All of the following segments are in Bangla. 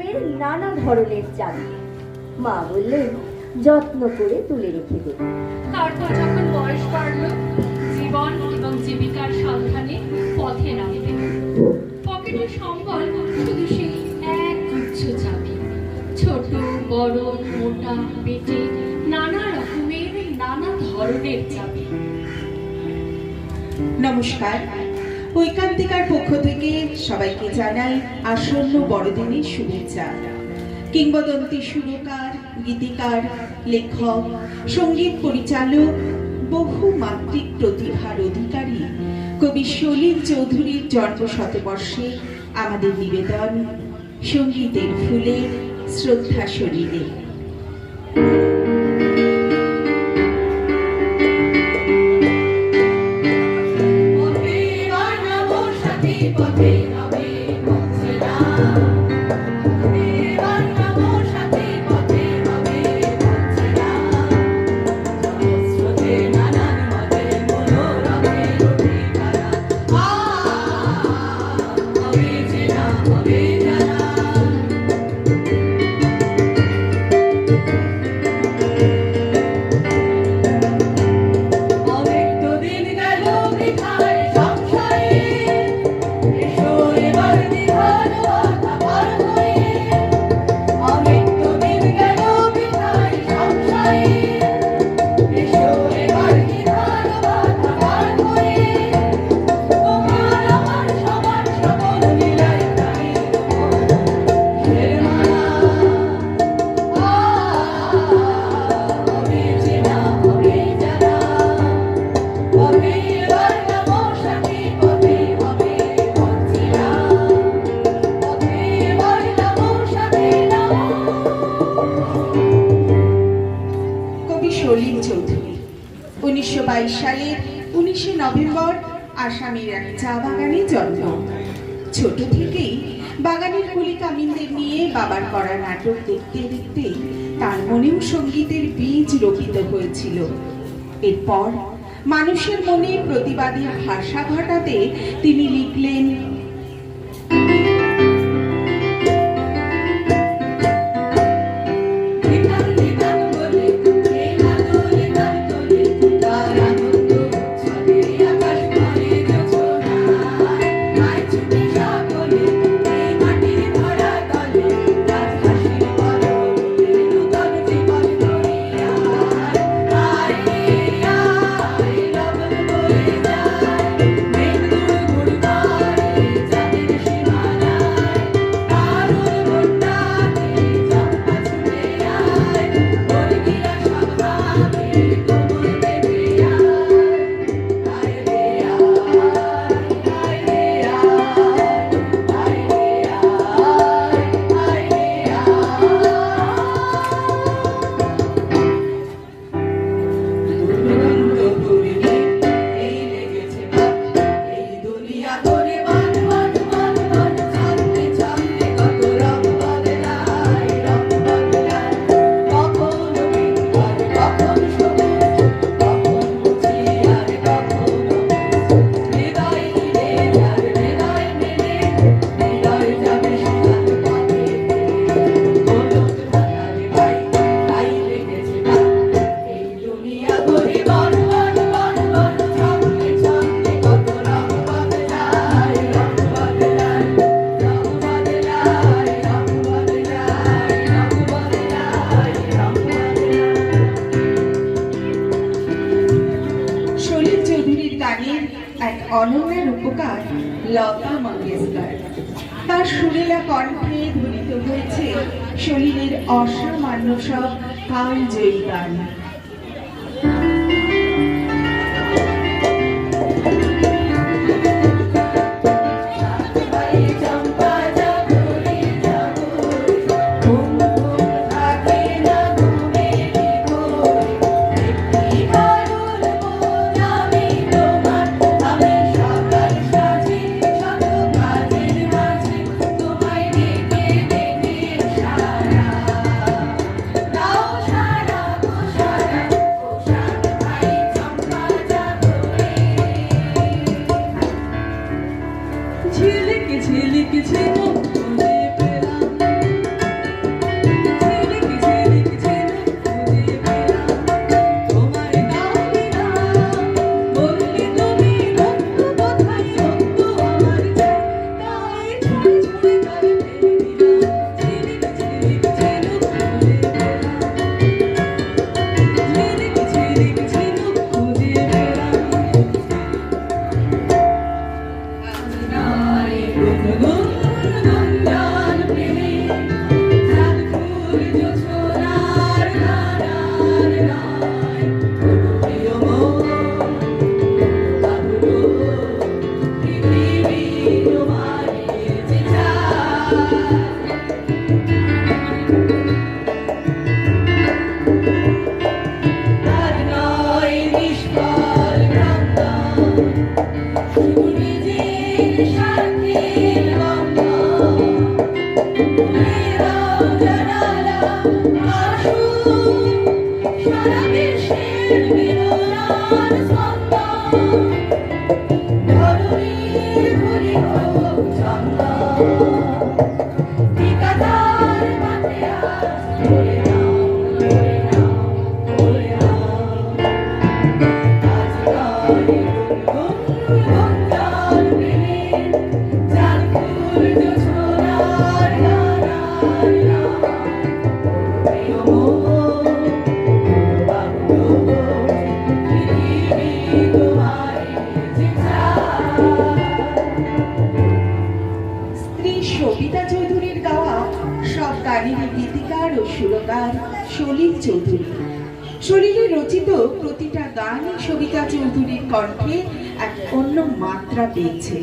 রকমের নানা ধরনের চাবি মা বললেন যত্ন করে তুলে রেখে দেবে তারপর যখন বয়স বাড়ল জীবন এবং জীবিকার সন্ধানে পথে নামবে। পকেটের সম্বল শুধু সেই এক গুচ্ছ চাবি। ছোট বড় মোটা বেটে নানা রকমের নানা ধরনের চাবি। নমস্কার। ঐকান্তিকার পক্ষ থেকে সবাইকে জানাই আসন্ন বড়দিনের শুভেচ্ছা। কিংবদন্তি সুরকার, গীতিকার, লেখক, সংগীত পরিচালক, বহু মাত্রিক প্রতিভার অধিকারী কবি সলিল চৌধুরীর জন্ম শতবর্ষে আমাদের নিবেদন সঙ্গীতের ফুলে শ্রদ্ধা শরীরে কবি সলিল চৌধুরী। উনিশশো বাইশ সালের উনিশে নভেম্বর আসামের এক চা বাগানে জন্ম। ছোট থেকেই বাগানের কুলি কামিনদের নিয়ে বাবার করা নাটক দেখতে দেখতে তার মনেও সঙ্গীতের বীজ রোপিত হয়েছিল। এরপর মানুষের মনে প্রতিবাদের ভাষা ঘটাতে তিনি লিখলেন অসামান্য সব কালজয়ী গান শরীরে রচিত প্রতিটা গানই সবিতা চৌধুরীর কণ্ঠে এক অন্য মাত্রা পেয়েছে।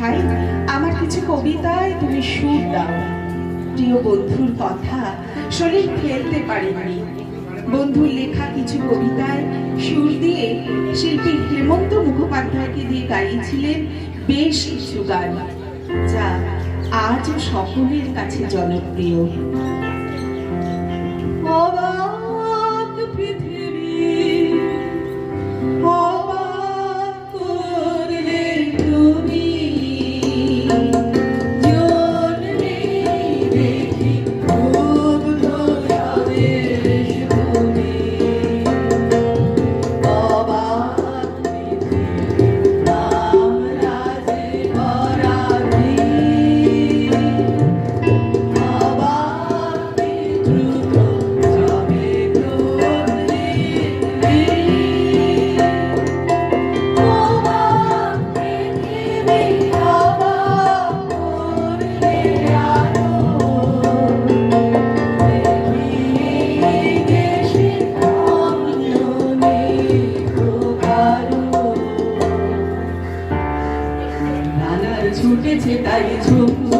ভাই, আমার কিছু কবিতায় তুমি সুর দাও। প্রিয় বন্ধুর কথা, শরীর ফেলতে পারেনি। বন্ধুর লেখা কিছু কবিতায় সুর দিয়ে শিল্পী হেমন্ত মুখোপাধ্যায়কে দিয়ে গাইছিলেন বেশ কিছু গান, যা আজও সকলের কাছে জনপ্রিয়। বাবা 就别期待出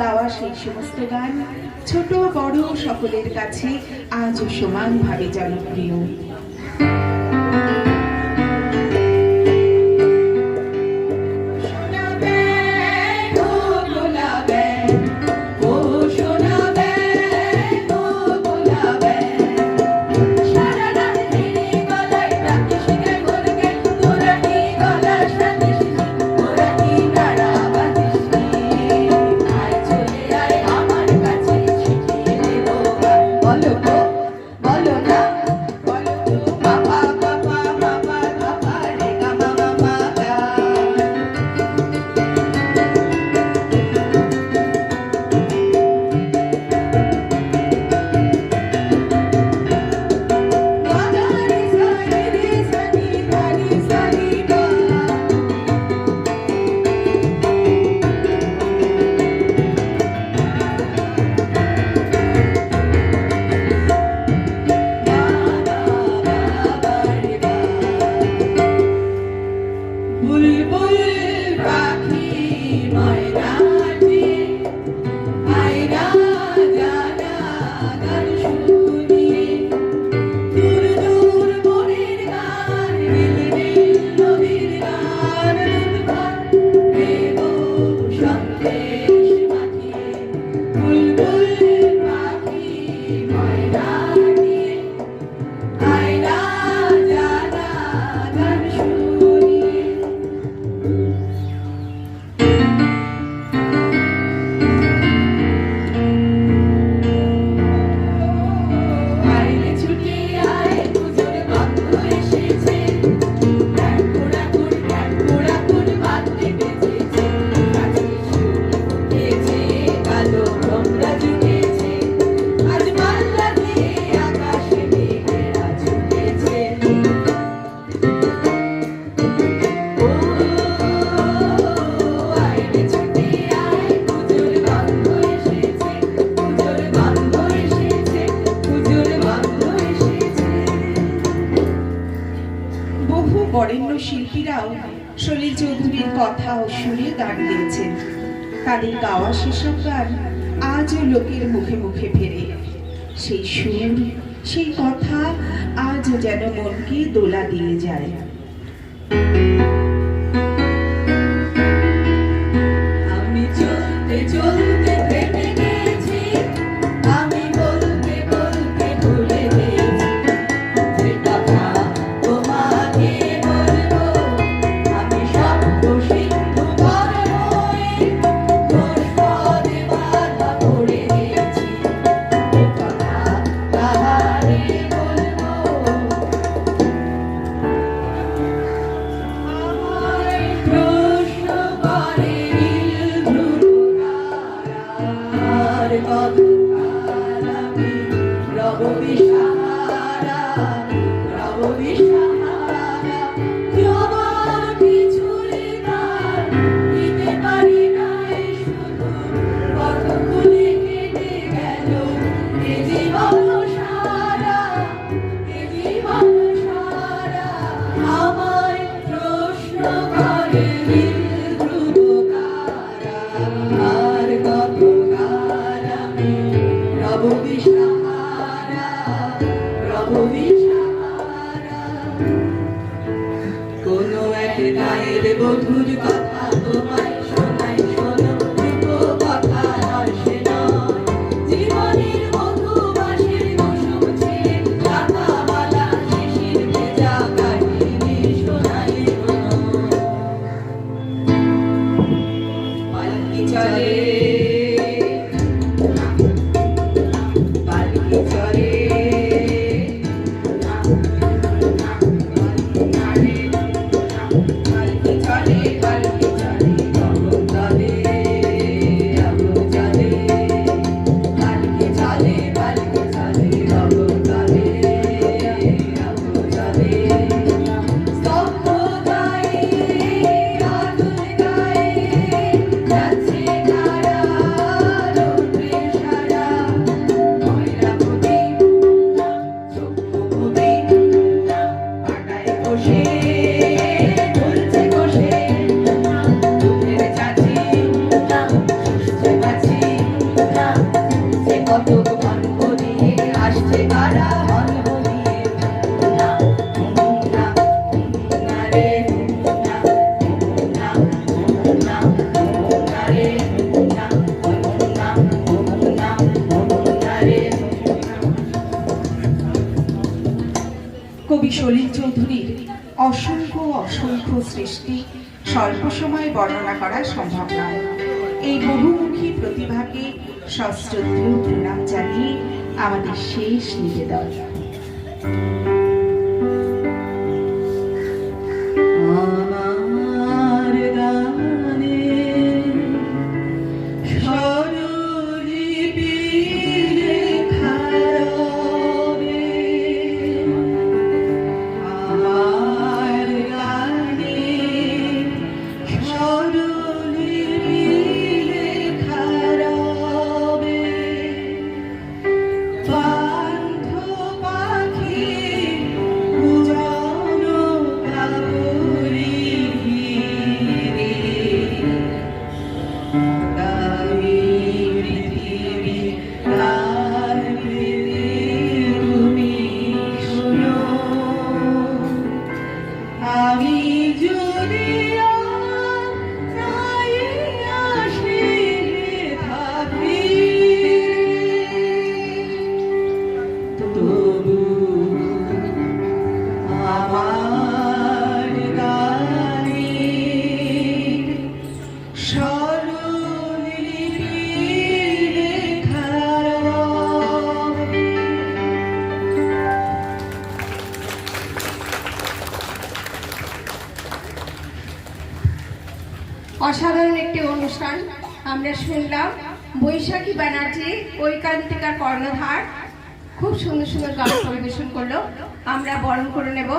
গাওয়া সেই সমস্ত গান। ছোট বড় সকলের কাছে আজও সমানভাবে জনপ্রিয় বহু বরেণ্য শিল্পীরাও সলিল চৌধুরীর কথা ও সুরে গান গেয়েছেন। তাদের গাওয়া সেসব গান আজও লোকের মুখে মুখে ফেরে। সেই সুর, সেই কথা আজও যেন মনকে দোলা দিয়ে যায়। কবি সলিল চৌধুরীর অসংখ্য অসংখ্য সৃষ্টি স্বল্প সময়ে বর্ণনা করা সম্ভব নয়। এই বহুমুখী প্রতিভাকে সশ্রদ্ধ প্রণাম জানিয়ে আমাদের শেষ নিবেদন। অসাধারণ একটি অনুষ্ঠান। আমরা শুনলাম বৈশাখী ব্যানার্জি ঐকান্তিকা কর্ণধার সুন্দর সুন্দর গান পরিবেশন করল। আমরা বরণ করে নেব।